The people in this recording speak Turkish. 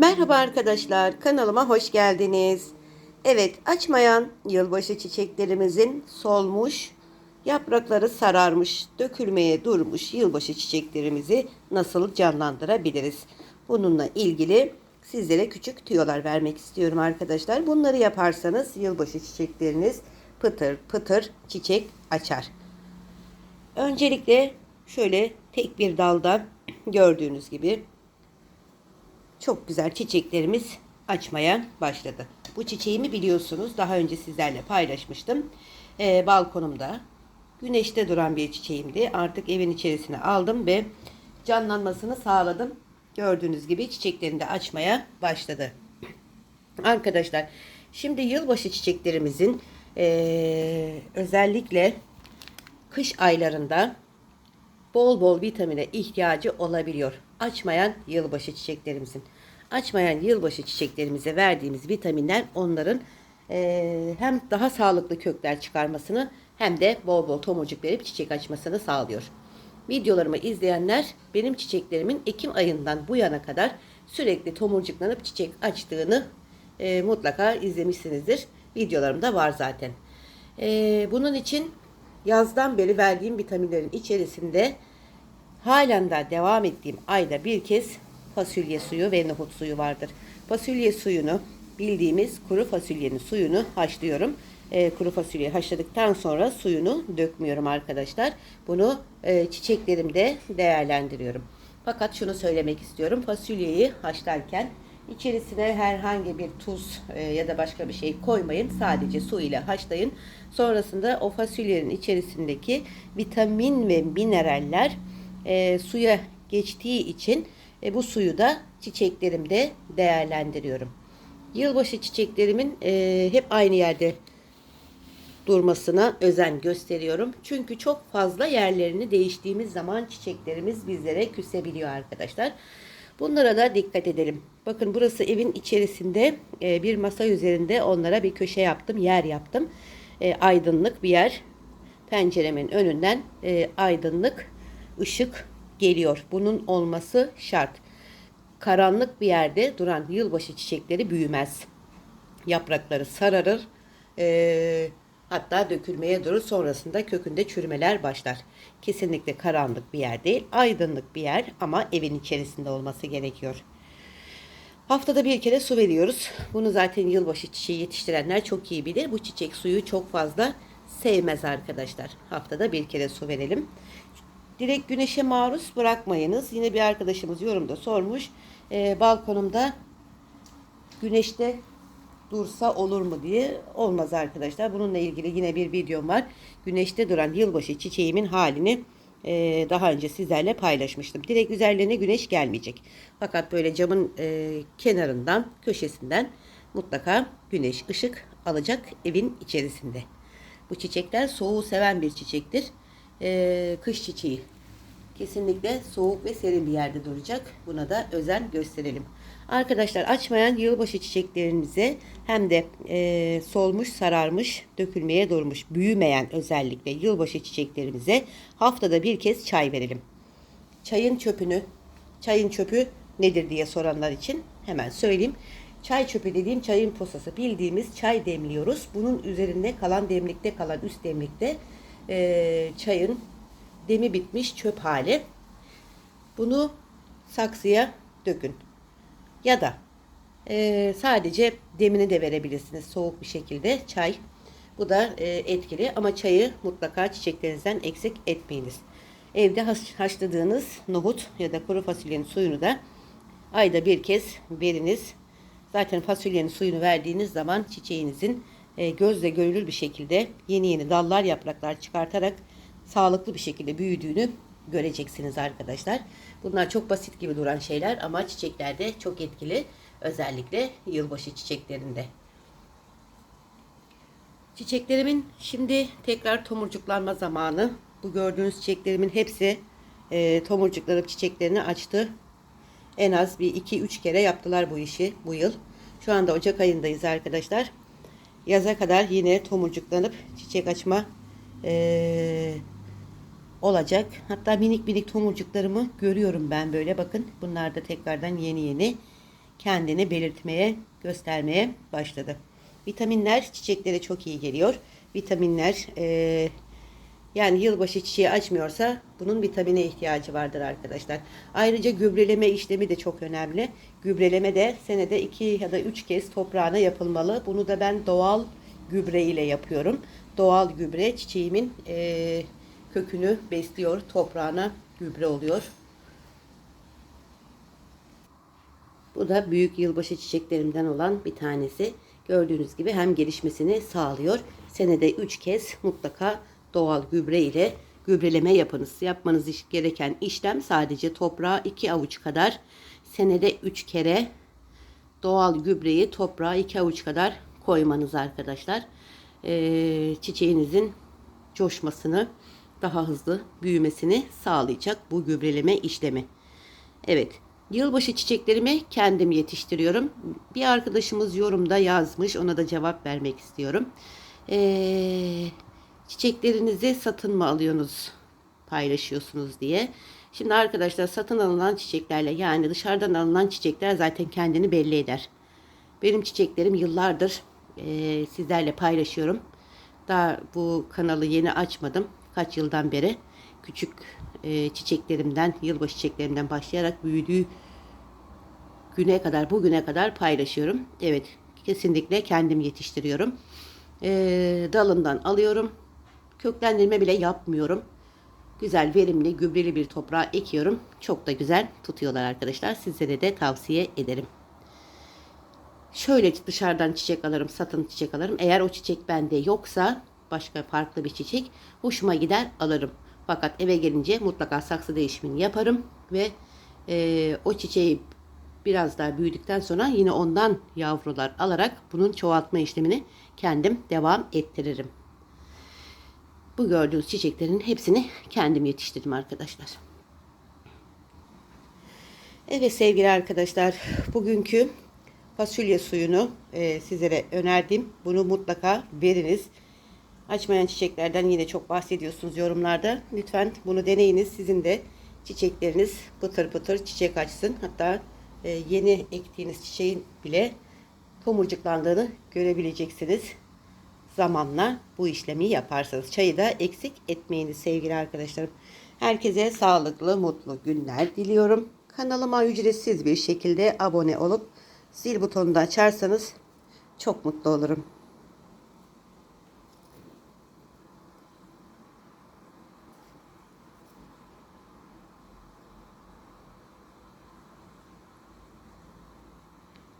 Merhaba arkadaşlar, kanalıma hoş geldiniz. Evet, açmayan yılbaşı çiçeklerimizin solmuş, yaprakları sararmış, dökülmeye durmuş yılbaşı çiçeklerimizi nasıl canlandırabiliriz? Bununla ilgili sizlere küçük tüyolar vermek istiyorum arkadaşlar. Bunları yaparsanız yılbaşı çiçekleriniz pıtır pıtır çiçek açar. Öncelikle şöyle tek bir dalda gördüğünüz gibi çok güzel çiçeklerimiz açmaya başladı. Bu çiçeğimi biliyorsunuz daha önce sizlerle paylaşmıştım. Ee, balkonumda güneşte duran bir çiçeğimdi. Artık evin içerisine aldım ve canlanmasını sağladım. Gördüğünüz gibi çiçeklerini de açmaya başladı. Arkadaşlar şimdi yılbaşı çiçeklerimizin ee, özellikle kış aylarında bol bol vitamine ihtiyacı olabiliyor. Açmayan yılbaşı çiçeklerimizin. Açmayan yılbaşı çiçeklerimize verdiğimiz vitaminler onların eee, hem daha sağlıklı kökler çıkarmasını hem de bol bol tomurcuk verip çiçek açmasını sağlıyor. Videolarımı izleyenler benim çiçeklerimin Ekim ayından bu yana kadar sürekli tomurcuklanıp çiçek açtığını eee, mutlaka izlemişsinizdir. Videolarımda var zaten. Eee, bunun için yazdan beri verdiğim vitaminlerin içerisinde halen daha devam ettiğim ayda bir kez fasulye suyu ve nohut suyu vardır. Fasulye suyunu bildiğimiz kuru fasulyenin suyunu haşlıyorum. Ee, kuru fasulyeyi haşladıktan sonra suyunu dökmüyorum arkadaşlar. Bunu e, çiçeklerimde değerlendiriyorum. Fakat şunu söylemek istiyorum. Fasulyeyi haşlarken içerisine herhangi bir tuz e, ya da başka bir şey koymayın. Sadece su ile haşlayın. Sonrasında o fasulyenin içerisindeki vitamin ve mineraller e, suya geçtiği için e, bu suyu da çiçeklerimde değerlendiriyorum. Yılbaşı çiçeklerimin hep aynı yerde durmasına özen gösteriyorum. Çünkü çok fazla yerlerini değiştiğimiz zaman çiçeklerimiz bizlere küsebiliyor arkadaşlar. Bunlara da dikkat edelim. Bakın burası evin içerisinde e, bir masa üzerinde onlara bir köşe yaptım, yer yaptım. E, aydınlık bir yer. Penceremin önünden e, aydınlık ışık geliyor. Bunun olması şart. Karanlık bir yerde duran yılbaşı çiçekleri büyümez. Yaprakları sararır. E, hatta dökülmeye durur. Sonrasında kökünde çürümeler başlar. Kesinlikle karanlık bir yer değil. Aydınlık bir yer ama evin içerisinde olması gerekiyor. Haftada bir kere su veriyoruz. Bunu zaten yılbaşı çiçeği yetiştirenler çok iyi bilir. Bu çiçek suyu çok fazla sevmez arkadaşlar. Haftada bir kere su verelim. Direkt güneşe maruz bırakmayınız. Yine bir arkadaşımız yorumda sormuş. Ee, balkonumda güneşte dursa olur mu diye olmaz arkadaşlar. Bununla ilgili yine bir videom var. Güneşte duran yılbaşı çiçeğimin halini e, daha önce sizlerle paylaşmıştım. Direkt üzerlerine güneş gelmeyecek. Fakat böyle camın e, kenarından, köşesinden mutlaka güneş ışık alacak evin içerisinde. Bu çiçekler soğuğu seven bir çiçektir. E, kış çiçeği. Kesinlikle soğuk ve serin bir yerde duracak. Buna da özen gösterelim. Arkadaşlar açmayan yılbaşı çiçeklerinize hem de e, solmuş, sararmış, dökülmeye durmuş, büyümeyen özellikle yılbaşı çiçeklerimize haftada bir kez çay verelim. Çayın çöpünü, çayın çöpü nedir diye soranlar için hemen söyleyeyim. Çay çöpü dediğim çayın posası bildiğimiz çay demliyoruz. Bunun üzerinde kalan demlikte kalan üst demlikte e, çayın demi bitmiş çöp hali. Bunu saksıya dökün. Ya da e, sadece demini de verebilirsiniz soğuk bir şekilde çay. Bu da e, etkili ama çayı mutlaka çiçeklerinizden eksik etmeyiniz. Evde haş- haşladığınız nohut ya da kuru fasulyenin suyunu da ayda bir kez veriniz. Zaten fasulyenin suyunu verdiğiniz zaman çiçeğinizin e, gözle görülür bir şekilde yeni yeni dallar yapraklar çıkartarak sağlıklı bir şekilde büyüdüğünü göreceksiniz arkadaşlar. Bunlar çok basit gibi duran şeyler ama çiçeklerde çok etkili. Özellikle yılbaşı çiçeklerinde. Çiçeklerimin şimdi tekrar tomurcuklanma zamanı. Bu gördüğünüz çiçeklerimin hepsi e, tomurcuklanıp çiçeklerini açtı. En az bir 2-3 kere yaptılar bu işi bu yıl. Şu anda Ocak ayındayız arkadaşlar. Yaza kadar yine tomurcuklanıp çiçek açma e, olacak. Hatta minik minik tomurcuklarımı görüyorum ben böyle. Bakın bunlar da tekrardan yeni yeni kendini belirtmeye, göstermeye başladı. Vitaminler çiçeklere çok iyi geliyor. Vitaminler eee, yani yılbaşı çiçeği açmıyorsa bunun vitamine ihtiyacı vardır arkadaşlar. Ayrıca gübreleme işlemi de çok önemli. Gübreleme de senede 2 ya da 3 kez toprağına yapılmalı. Bunu da ben doğal gübre ile yapıyorum. Doğal gübre çiçeğimin eee, kökünü besliyor, toprağına gübre oluyor. Bu da büyük yılbaşı çiçeklerimden olan bir tanesi. Gördüğünüz gibi hem gelişmesini sağlıyor. Senede 3 kez mutlaka doğal gübre ile gübreleme yapınız. Yapmanız gereken işlem sadece toprağa 2 avuç kadar senede 3 kere doğal gübreyi toprağa 2 avuç kadar koymanız arkadaşlar. Ee, çiçeğinizin coşmasını daha hızlı büyümesini sağlayacak bu gübreleme işlemi. Evet. Yılbaşı çiçeklerimi kendim yetiştiriyorum. Bir arkadaşımız yorumda yazmış. Ona da cevap vermek istiyorum. Ee, çiçeklerinizi satın mı alıyorsunuz? Paylaşıyorsunuz diye. Şimdi arkadaşlar satın alınan çiçeklerle yani dışarıdan alınan çiçekler zaten kendini belli eder. Benim çiçeklerim yıllardır eee, sizlerle paylaşıyorum. Daha bu kanalı yeni açmadım. Kaç yıldan beri küçük eee, çiçeklerimden, yılbaşı çiçeklerimden başlayarak büyüdüğü güne kadar, bugüne kadar paylaşıyorum. Evet, kesinlikle kendim yetiştiriyorum. Eee, dalından alıyorum. Köklendirme bile yapmıyorum. Güzel, verimli, gübreli bir toprağa ekiyorum. Çok da güzel tutuyorlar arkadaşlar. Sizlere de tavsiye ederim. Şöyle dışarıdan çiçek alırım, satın çiçek alırım. Eğer o çiçek bende yoksa başka farklı bir çiçek hoşuma gider alırım. Fakat eve gelince mutlaka saksı değişimini yaparım ve eee, o çiçeği biraz daha büyüdükten sonra yine ondan yavrular alarak bunun çoğaltma işlemini kendim devam ettiririm. Bu gördüğünüz çiçeklerin hepsini kendim yetiştirdim arkadaşlar. Evet sevgili arkadaşlar, bugünkü fasulye suyunu e, sizlere önerdim. Bunu mutlaka veriniz. Açmayan çiçeklerden yine çok bahsediyorsunuz yorumlarda. Lütfen bunu deneyiniz. Sizin de çiçekleriniz pıtır pıtır çiçek açsın. Hatta e, yeni ektiğiniz çiçeğin bile tomurcuklandığını görebileceksiniz. Zamanla bu işlemi yaparsanız çayı da eksik etmeyiniz sevgili arkadaşlarım. Herkese sağlıklı, mutlu günler diliyorum. Kanalıma ücretsiz bir şekilde abone olup zil butonunu açarsanız çok mutlu olurum.